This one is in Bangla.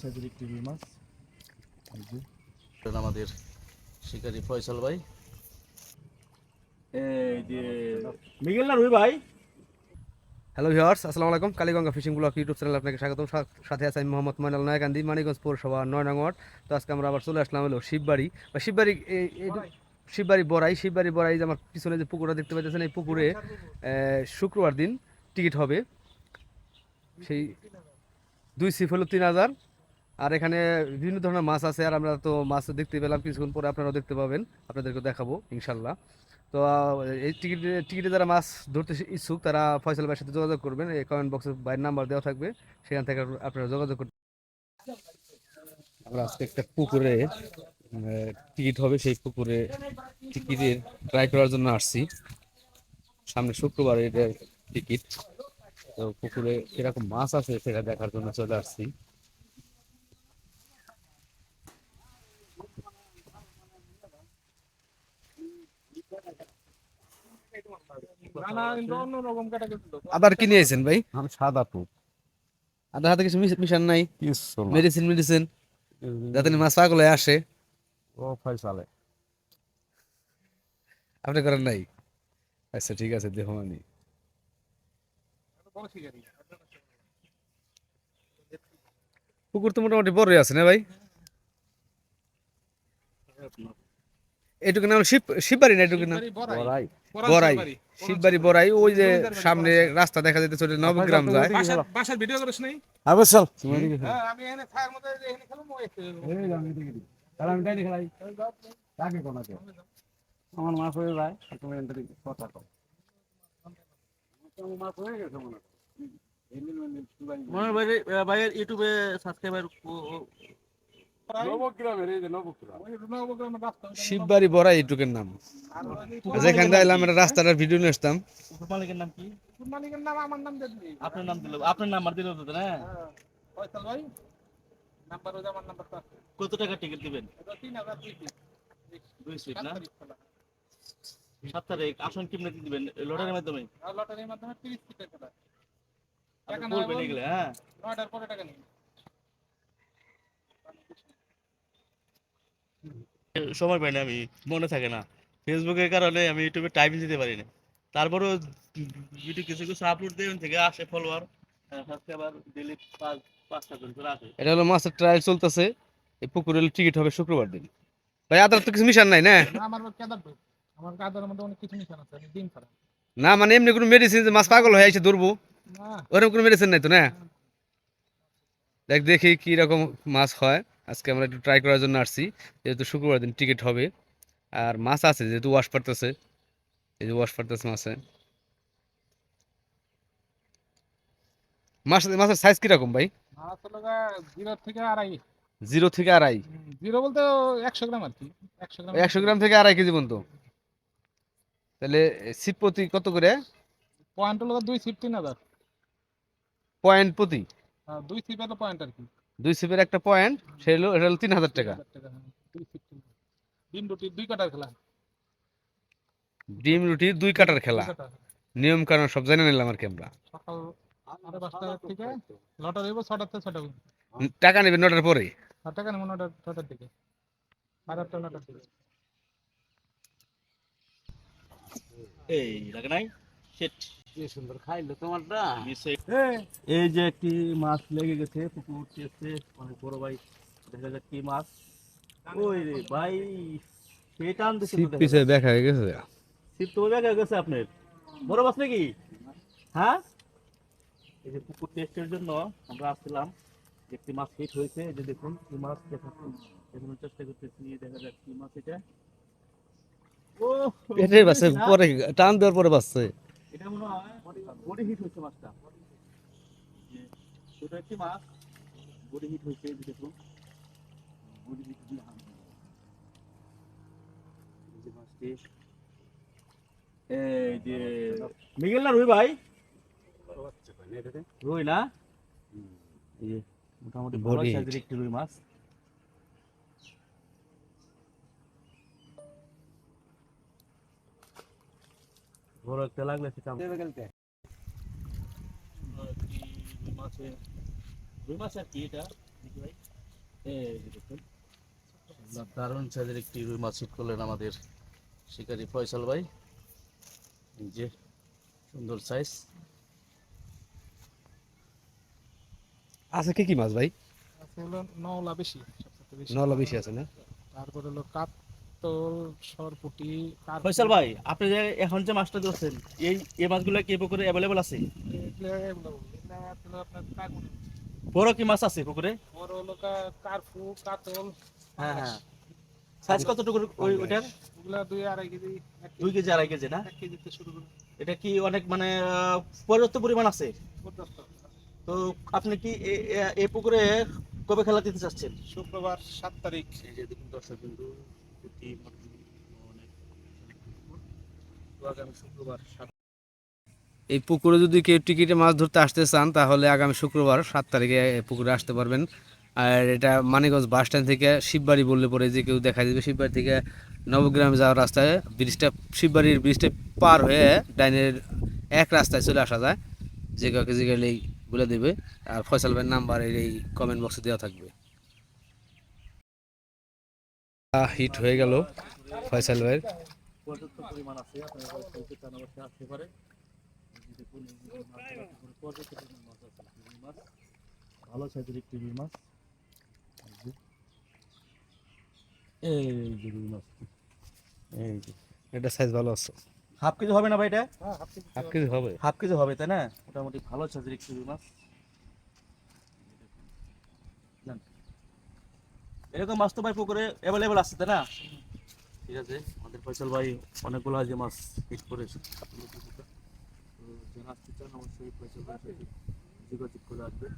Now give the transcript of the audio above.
সাইজের একটি রুই মাছ। এই যে। এটা আমাদের শিকারী ফয়সাল ভাই। এই যে মিগেল না রুই ভাই। হ্যালো ভিউয়ার্স আসসালামু আলাইকুম। Kaliganga fishing blog YouTube channel আপনাকে স্বাগতম। সাথে আছে আমি মোহাম্মদ ময়নাল নয়াকান্দি মানিকগঞ্জ পৌরসভা নয় নং ওয়ার্ড তো আজকে আমরা আবার চলে আসলাম হলো শিববাড়ি। বা শিববাড়ি শিববাড়ি বড়াই শিববাড়ি বড়াই যে আমার পিছনে যে পুকুরটা দেখতে পাচ্ছেন এই পুকুরে শুক্রবার দিন টিকিট হবে। সেই দুই সিপ হলো তিন হাজার আর এখানে বিভিন্ন ধরনের মাছ আছে, আর আমরা তো মাছ দেখতে পেলাম কিছুক্ষণ পরে, আপনারাও দেখতে পাবেন আপনাদেরকে দেখাবো, ইনশাল্লাহ। তো এই টিকিট, টিকিটে যারা মাছ ধরতে ইচ্ছুক, তারা ফয়সাল ভাইয়ের সাথে যোগাযোগ করবেন, এই কমেন্ট বক্সে বাইরের নাম্বার দেওয়া থাকবে, সেখান থেকে আপনারা যোগাযোগ করতে আমরা আজকে একটা পুকুরে টিকিট হবে, সেই পুকুরে টিকিটের ট্রাই করার জন্য আসছি। সামনে শুক্রবার এটার টিকিট, তো পুকুরে কীরকম মাছ আছে, সেটা দেখার জন্য চলে আসছি। আবার কি নিয়েছেন ভাই? আমি সাদা টুপ আপনার হাতে কিছু মিশ- মিশান নাই? Medicine medicine. যাতে মাছ পাগল হয়ে আসে। ও ফয়সালে আপনি করেন নাই? আচ্ছা ঠিক আছে দেখো আমি। পুকুর তো মোটামুটি বড়ই আছে না ভাই? এটুকু নাম শিব শিববাড়ি না এটুকু নাম বড়াই শিববাড়ি বড়াই ওই যে সামনে রাস্তা দেখা যেতেছে ওটা নবগ্রাম যায়। বাসার ভিডিও করিস নাই? আবে চল চল। হ্যাঁ আমি এখানে ফায়ার মধ্যে এখানে খেলাম ওই একটু-। তাহলে আমি ডাইনি খেলাই। তাকে কোনাতে আমার মাছ হয়ে যায় তুমি এখান কথা কও। আমার মাছ হয়ে গেছে মনে হয়। মনোহর ভাই ভাইয়ের ইউটিউবে সাবস্ক্রাইবার শিববাড়ি বড়াই এটুকুর নাম। যেখান দিয়ে এলাম আমরা রাস্তাটার ভিডিও নিয়ে আসতাম। মালিকের নাম কি? মালিকের নাম আমার নাম দিয়ে আপনার নাম দিল আপনার নাম্বার দিল তো না? হ্যাঁ। ফয়সাল ভাই নাম্বার ওই আমার নাম্বারটা কত টাকা টিকিট দিবেন? এটা তিন হাজার দুই পিস। দুই সিট না? সাত তারিখ আসন কেমনে দিবেন? লটারির মাধ্যমে? আর লটারির মাধ্যমে তিরিশ সিটের খেলা। আপনি টাকা বলবেন নেওয়া হ্যাঁ। পরে টাকা নেই সময় পাই না আমি মনে থাকে না। ফেসবুকের কারণে আমি ইউটিউবে টাইম দিতে পারি না। তারপরেও ভিডিও কিছু কিছু আপলোড দেবেন থেকে আসে ফলোয়ার সাবস্ক্রাইবার ডেলি পাঁচ পাঁচটা করে করে আসে। এটা হলো মাছের ট্রায়াল চলতেছে। এই পুকুরের টিকিট হবে শুক্রবার দিন। ভাই আদার তো কিছু মিশান নাই না? আমার কেদার আমার কাদার মধ্যে অনেক কিছু মিশানো আছে ডিম ছাড়া না মানে এমনি কোনো মেডিসিন মাছ পাগল হয়ে আছে ধরবো। না। ওরকম কোনো মেডিসিন নাই তো না? দেখ দেখি কি রকম মাছ হয়। আজকে আমরা একটু ট্রাই করার জন্য আসছি। যেহেতু শুক্রবার দিন টিকিট হবে। আর মাছ আছে যেহেতু ওয়াশ পারতেছে এই যে ওয়াশ পারতেছে মাছে। মাছ মাছের সাইজ কীরকম ভাই? জিরো থেকে আড়াই। জিরো থেকে আড়াই? জিরো বলতে একশো গ্রাম আর কি। একশো গ্রাম। থেকে আড়াই কেজি পর্যন্ত। তাহলে সিট প্রতি কত করে? পয়েন্ট হলো দুই সিপ তিন হাজার। পয়েন্ট প্রতি? আর দুই হলো পয়েন্ট আর কি। দুই সিপের একটা পয়েন্ট সে হলো এটা হলো তিন হাজার টাকা। হ্যাঁ। ডিম রুটি দুই কাটার খেলা? ডিম রুটি দুই কাটার খেলা। নিয়ম কারণ সব জানে নিলাম আর কি আমরা। সকাল সাড়ে পাঁচটা থেকে লটারি হইব ছটার থেকে ছটা টাকা নেবে নটার পরে। আর টাকা নেব নটার ছটার দিকে। আটটা নটার দিকে। এই লাগে নাই? সেট সুন্দর খাইলো তোমারটা? এই যে একটি মাছ লেগে গেছে পুকুর উঠতেছে অনেক বড় ভাই দেখা যাক কি মাছ। ওই রে ভাই সেই টান দিছে পিছে দেখা গেছে। যাক। তো দেখা গেছে আপনার। বড় মাছ নাকি? হ্যাঁ? এই যে পুকুর টেস্টের জন্য আমরা আসছিলাম একটি মাছ হিট হয়েছে এই যে দেখুন কি মাছ দেখানোর চেষ্টা করতেছি দেখা যাক কি মাছ এটা। ও পেটের বাসে পরে টান দেওয়ার পরে বাসছে এটা মনে হয় বডি হিট হয়েছে মাছটা। ছোট একটি মাছ বডি হিট হয়েছে দেখুন বডি হিট দিয়ে। হাত যে মাছটি। এই যে মিগেল না রুই ভাই? রুই না? এই মোটামুটি বড় সাইজের একটি রুই মাছ। বড় একটা লাগলে সেটা রুই মাছ আর কি এটা দেখি ভাই এই যে দেখুন আল্লাহ দারুণ সাইজের একটি রুই মাছ হিট করলেন আমাদের শিকারি ফয়সাল ভাই। যে সুন্দর সাইজ আছে কি কি মাছ ভাই? আছে হলো নওলা বেশি সবচেয়ে বেশি। নলা বেশি আছে না? তারপরে হলো কাতল সরপুটি ফয়সাল ভাই আপনি যে এখন যে মাছটা দিচ্ছেন এই এই মাছগুলো কি পুকুরে অ্যাভেলেবল আছে। বড় কি মাছ আছে পুকুরে? বড় হলো কা- কার্পু কাতল। হ্যাঁ হ্যাঁ। সাইজ কতটুকু ওই ওগুলা দুই আড়াই কেজি দুই কেজি আড়াই কেজি না? এক কেজিতে শুরু করে। এটা কি অনেক মানে পর্যাপ্ত পরিমাণ আছে? তো আপনি কি এই পুকুরে কবে খেলা দিতে চাচ্ছেন? শুক্রবার সাত তারিখ দর্শক প্রতি এই পুকুরে যদি কেউ টিকিটে মাছ ধরতে আসতে চান, তাহলে আগামী শুক্রবার সাত তারিখে পুকুরে আসতে পারবেন। আর এটা মানিকগঞ্জ বাস স্ট্যান্ড থেকে শিববাড়ি বললে পরে যে কেউ দেখা যাবে, শিববাড়ি থেকে নবগ্রামে যাওয়ার রাস্তায় ব্রিজটা, শিববাড়ির ব্রিজটা পার হয়ে ডাইনের এক রাস্তায় চলে আসা যায়। যে কাউকে যে গেলেই বলে দেবে। আর ফয়সাল ভাইয়ের নাম্বার এই কমেন্ট বক্সে দেওয়া থাকবে। হিট হয়ে গেল ফয়সাল ভাইয়ের। পর্যাপ্ত পরিমাণ আছে আপনারা যারা চান অবশ্যই আসতে পারে এই যে দেখুন এই যে মাছগুলো পুকুরে পর্যাপ্ত পরিমাণ মাছ আছে মাছ ভালো সাইজের একটি রুই মাছ। এই যে। রুই মাছ। এই যে। এটা সাইজ ভালো আছে। হাফ কেজি হবে না ভাই এটা? হ্যাঁ হাফ কেজি। হাফ কেজি হবে। হাফ কেজি হবে তাই না? মোটামুটি ভালো সাইজের একটি রুই মাছ। এরকম মাছ তো ভাই পুকুরে অ্যাভেলেবেল আছে, তাই না? ঠিক আছে, আমাদের ফয়সাল ভাই অনেকগুলো আছে মাছ হিট করেছে। যারা আসতে চান অবশ্যই ফয়সাল ভাই যোগাযোগ করে আসবে।